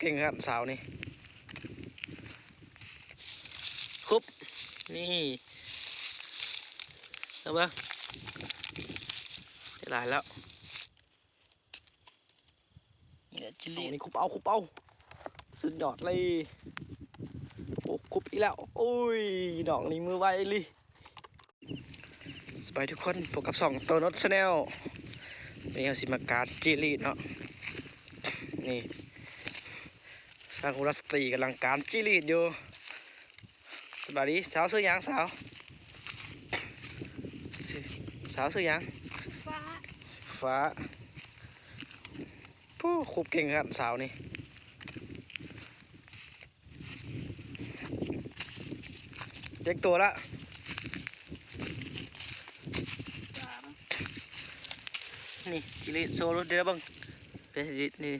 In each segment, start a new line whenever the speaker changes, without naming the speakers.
เก่งครับสาวนี่คุบนี่เอาบ้างได้หลายแล้วนี่แหละจิลลี่นี่คุบเอาคุบเอาสุดยอดเลยโอ้คุบอีกแล้วโอ้ยดอกนี้มือไวเลยสบายทุกคนพบกับสองตัวนดชาแนลนี่เอาสิมาการดจิลลี่เนาะนี่สร้างคุรัสตรีกำลังการจิลีดอยู่สบายดีสาวซื้อหยังสาวซื้อสาวซื้อหยัง
ฟ้า
ฟ้าผู้คุบเก่งครับสาวนี่เด็กตัวละ
สาม
นี่จิลีดโซโลเดี๋ยวเบังเป็นจิลีดนี่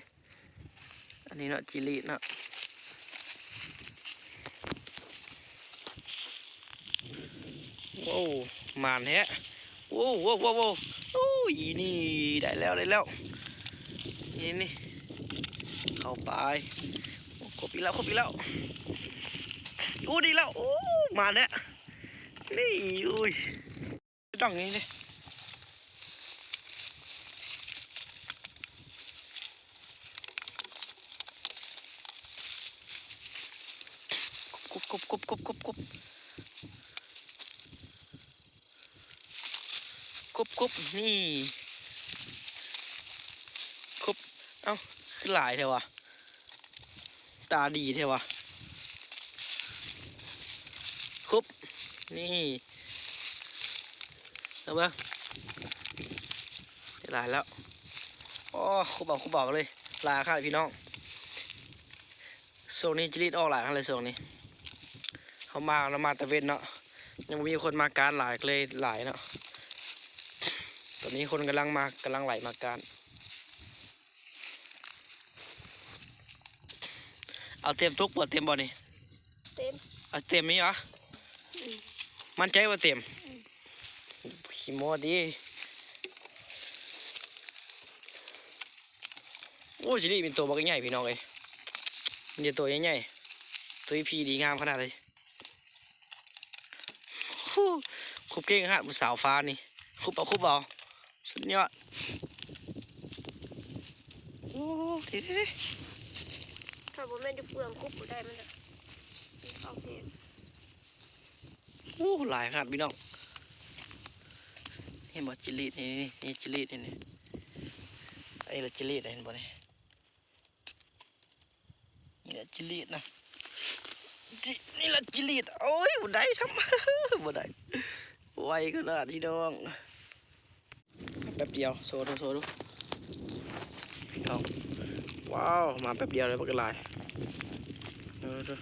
อันนี้เนาะจิลีดเนาะ โว้วหมานแฮะโว้วโว้วโว้วโว้โอ้ยนี่ได้แล้วได้แล้วนี่นี่เข้าไปโครบอีกแล้วครบอีกแล้วโอ้ดีแล้วโอ้หมานแฮะนี่อุ้ยต้องอย่างนี้เลยกุบกุบกุบกุบกุบกุบ กุบกุบนี่กุบเอ้าขึ้นหลายเทวะตาดีเทวะคุบนี่เอาบ้างได้หลายแล้วอ๋อคุบอาคุบอาเลยลาค่ะพี่น้องโซนนี้จะรีดออกหลายครั้งเลยโซนนี้เขามาแล้วมาตะเวนเนาะยังมีคนมาการหลายเลยหลายเนาะ อนนี้คนกำลังมากำลังไหลมาการ เอาเต็มทุกปวดเต็มบ่นี่
เต็ม
เอาเต็มนี้เหรอ
อืม
มั่นใจว่าเต็มขี้โมดีโอ้จิลี่เป็นตัวบักใหญ่พี่น้องเลยมันจะตัวใหญ่ๆตัวพีดีงามขนาดเลยฮู้คุบเก่งฮะผู้สาวฟ้านี่คุบเอาคุบเอา สุดยอดโอ้ดีดีดี
ถ้าผมไม่ได้เปลืองคุบบ่ได้มันจะเข้าเพลง
โอ้หลายขนาดพี่น้องเห็นบ่จิลีดนี่นี่นี่จิลีดนี่นี่ไอ้ละจิลีดเห็นบ่นี่นี่ละจิลีดนะจินี่ละจิลีดโอ้ยบ่ได้ซ้ำบ่ได้ไวขนาดที่น้อง แป๊บเดียวโซดูโซดูพี่น้องว้าวมาแป๊บเดียวเลยบักหลายเดูดู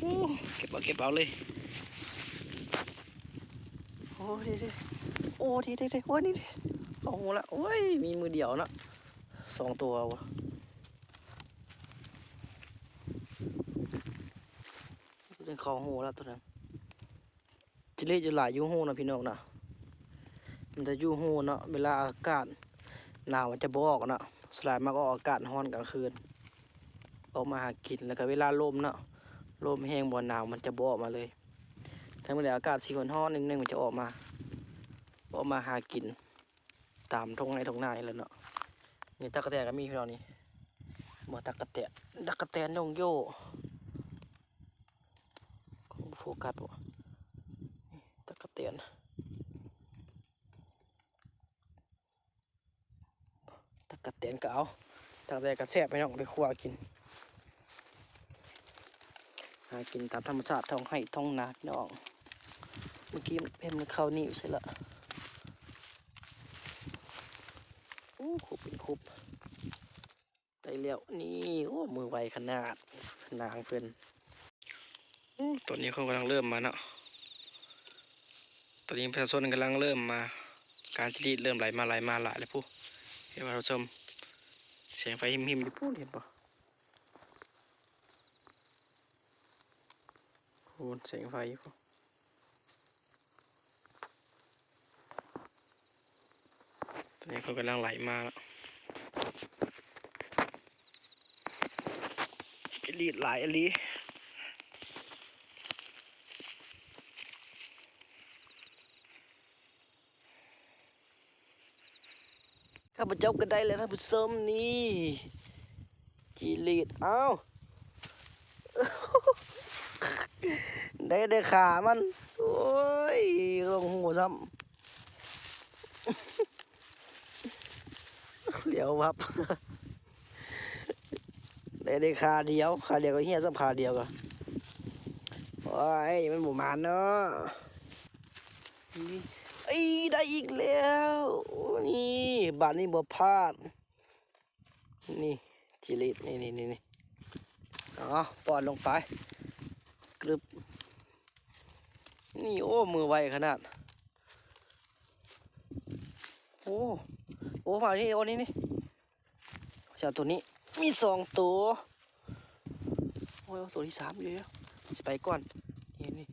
โอ้เก็บเอาเก็บเอาเลยโอ้ดีดีโอ้ดีดีดีโอ้นี่ดิโอ้โหละโอ้ยมีมือเดียวนะสองตัววะเป็นขอหูแล้วตัวนั้นจิเล่จะหลายยูหูนะพี่น้องนะ มันจะยู่หูเนาะเวลาอากาศหนาวมันจะบอกเนาะสลายมาก็อากาศร้อนกลางคืน ออกมาหากินแล้วก็เวลาลมเนาะลมแห้งบ่หนาวมันจะบออกมาเลยถ้าเมื่อไหร่อากาศสีร้อนนิดนึงมันจะออกมา ออกมาหากิน ตามทงไร่ทงนายแล้วเนาะนี่ตะกะแตนก็มีพี่น้องนี่บ่ตะกะแตนตะกะแตนยงโยโฟกัสบ่นี่ตะกะแตนตะ กะแตนก็เอาตะกะแตนก็แซ่บพี่น้องไปคั่วกินหากินตามธรรมชาติท้องไร่ท้องนาพี่น้องเมื่อกี้เห็นมันเข้านี่ใช่ละโอ้คุบเป็นคุบได้แล้วนี่โอ้มือไวขนาดนางเพื่อนตอนนี้เขากำลังเริ่มมาเนาะตอนนี้ประชาชนกำลังเริ่มมา การจรีดเริ่มไหลมาไหลมาหลายเลยผู้ เห็นไหมท่านผู้ชมเสียงไฟหิมหิมๆอยู่พูดเห็นปะโอ้เสียงไฟอยู่ตอนนี้เขากำลังไหลมาแล้วดีดหลายอลี ข้าพเจ้าก็ได้แล้วท่านผู้ชมนี่จีรีดเอ้าได้ได้ขามัน โอ้ยลงหัวซ้ำเหลียวพับได้ได้ขาเดียวขาเดียวก็เฮียซ้ำขาเดียวก็โอ้ยมันหมูมานเนาะนี่ อ้ยได้อีกแล้ว นี่บาทนี้บ่พลาด นี่จิลิตนี่นี่นี่นี่อ๋อปอดลงไปกรึบ นี่โอ้มือไวขนาด โอ้โอ้มาที่โอ้นี่นี่ชาตัวนี้มีสองตัว โอ้ยตัวที่สามอยู่แล้วจะไปก่อนนี่นี่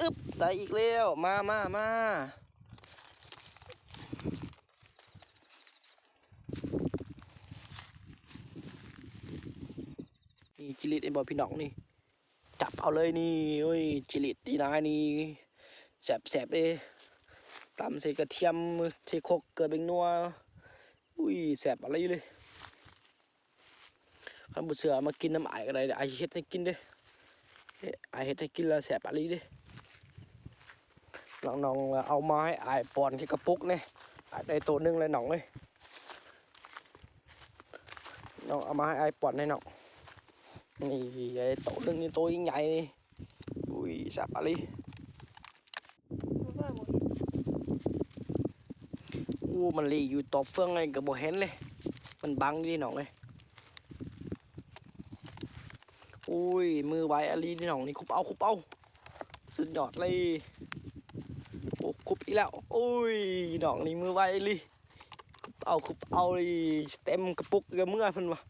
อึ๊บได้อีกแล้ว มามามา จิลิตไอ้บอพี่น้องนี่ จับเอาเลยนี่โอ้ยจิลิตดีนายนี่แสบแสบเลยตำใส่กระเทียมใส่โคกเกลือเบงนัวอุ้ยแสบอะไรอยู่เลยขันบุเสือมากินน้ำไอายก็ได้เดี๋ยวไอเฮ็ดให้กินเด้เอ้ยไอเฮ็ดให้กินแล้วแสบอะไรเด้น้องๆเอามาให้ไอปอนแค่กระปุกเนี่ยไอได้ตัวนึงเลยน้องเลยน้องเอามาให้ไอปอนให้น้อง นี่ไอ้โตหนึ่งนี่ตัวยิ่งใหญ่นี่อุ้ยสับอะไร
บ่ว่าบ่
อู้มันลีอยู่ตอบเฟืองไงกับบ่เห็นเลย มันบังดิหนองเลยอุ้ยมือไว้อะไรนี่หนองนี่คุบเอาคุบเอาสุดยอดเลยโอ้คุบอีกแล้วอุ้ยหนองนี่มือไว้เลยคุบเอาคุบเอาเลยเต็มกระปุกกับเมื่อเพิ่นวะ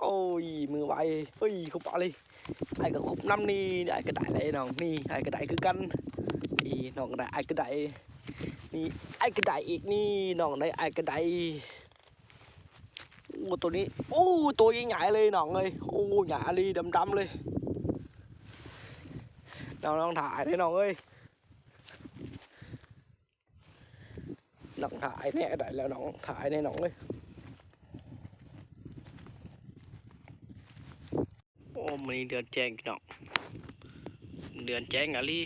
โอ้ยมือไวเฮ้ยคุบเอาเลยไอ้ก็คุบน้ำนี่ไอ้ก็ได้เลยน้องนี่ไอ้ก็ได้คือกันนี่น้องก็ได้ไอ้ก็ได้นี่ไอ้กระไดอีกนี่น้องได้ไอ้กระไดโอ้ตัวนี้โอ้ตัวใหญ่เลยน้องเลยโอ้ใหญ่เลยดำๆเลยน้องน้องถ่ายได้น้องเอ้ยน้องถ่ายเนี่ยได้แล้วน้องถ่ายในน้องเลยโอ้ มันนี่เดือนแจ้งพี่น้องเดือนแจ้งอะลี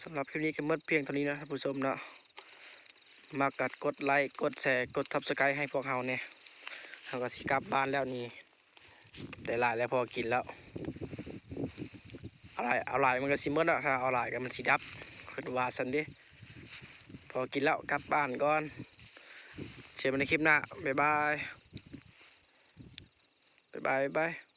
สำหรับคลิปนี้ก็หมดเพียงเท่านี้นะท่านผู้ชมเนาะมากัดกดไลค์กดแชร์กดทับสไครให้พวกเราเนี่ยเราก็สิกลับบ้านแล้วนี่แต่หลายแล้วพอกินแล้วเอาหลายเอาลายมันก็สิเมื่อแล้วถ้าเอาลายก็มันสิดับคิดว่าสันดิพอกินแล้วกลับบ้านก่อนเจอกันในคลิปหน้าบ๊ายบายบ๊ายบายบ๊ายบาย